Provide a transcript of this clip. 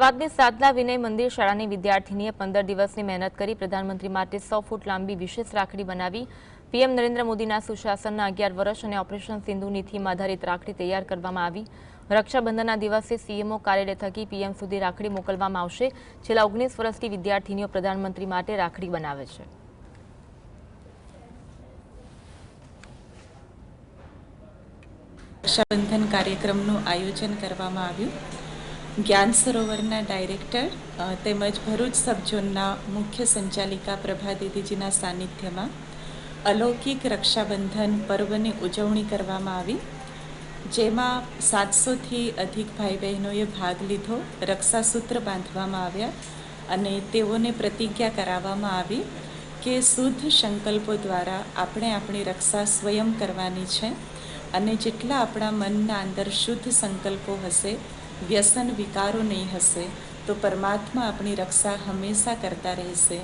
અમદાવાદની સાધના વિનય મંદિર શાળાની વિદ્યાર્થીનીએ પંદર દિવસની મહેનત કરી પ્રધાનમંત્રી માટે સો ફૂટ લાંબી વિશેષ રાખડી બનાવી. પીએમ નરેન્દ્ર મોદીના સુશાસનના અગિયાર વર્ષ અને ઓપરેશન સિંધુની થીમ આધારિત રાખડી તૈયાર કરવામાં આવી. રક્ષાબંધનના દિવસે સીએમઓ કાર્યાલય થકી પીએમ સુધી રાખડી મોકલવામાં આવશે. છેલ્લા ઓગણીસ વર્ષથી વિદ્યાર્થીનીઓ પ્રધાનમંત્રી માટે રાખડી બનાવે છે. રક્ષાબંધન કાર્યક્રમનું આયોજન કરવામાં આવ્યું. જ્ઞાન સરોવરના ડાયરેક્ટર તેમજ ભરૂચ સબઝોનના મુખ્ય સંચાલિકા પ્રભા દીદીજીના સાનિધ્યમાં અલૌકિક રક્ષાબંધન પર્વની ઉજવણી કરવામાં આવી, જેમાં સાતસોથી અધિક ભાઈ બહેનોએ ભાગ લીધો, રક્ષાસૂત્ર બાંધવામાં આવ્યા અને તેઓને પ્રતિજ્ઞા કરાવવામાં આવી કે શુદ્ધ સંકલ્પો દ્વારા આપણે આપણી રક્ષા સ્વયં કરવાની છે અને જેટલા આપણા મનના અંદર શુદ્ધ સંકલ્પો હશે વ્યસન વિકારો નહીં હશે તો પરમાત્મા આપણી રક્ષા હંમેશા કરતા રહેશે.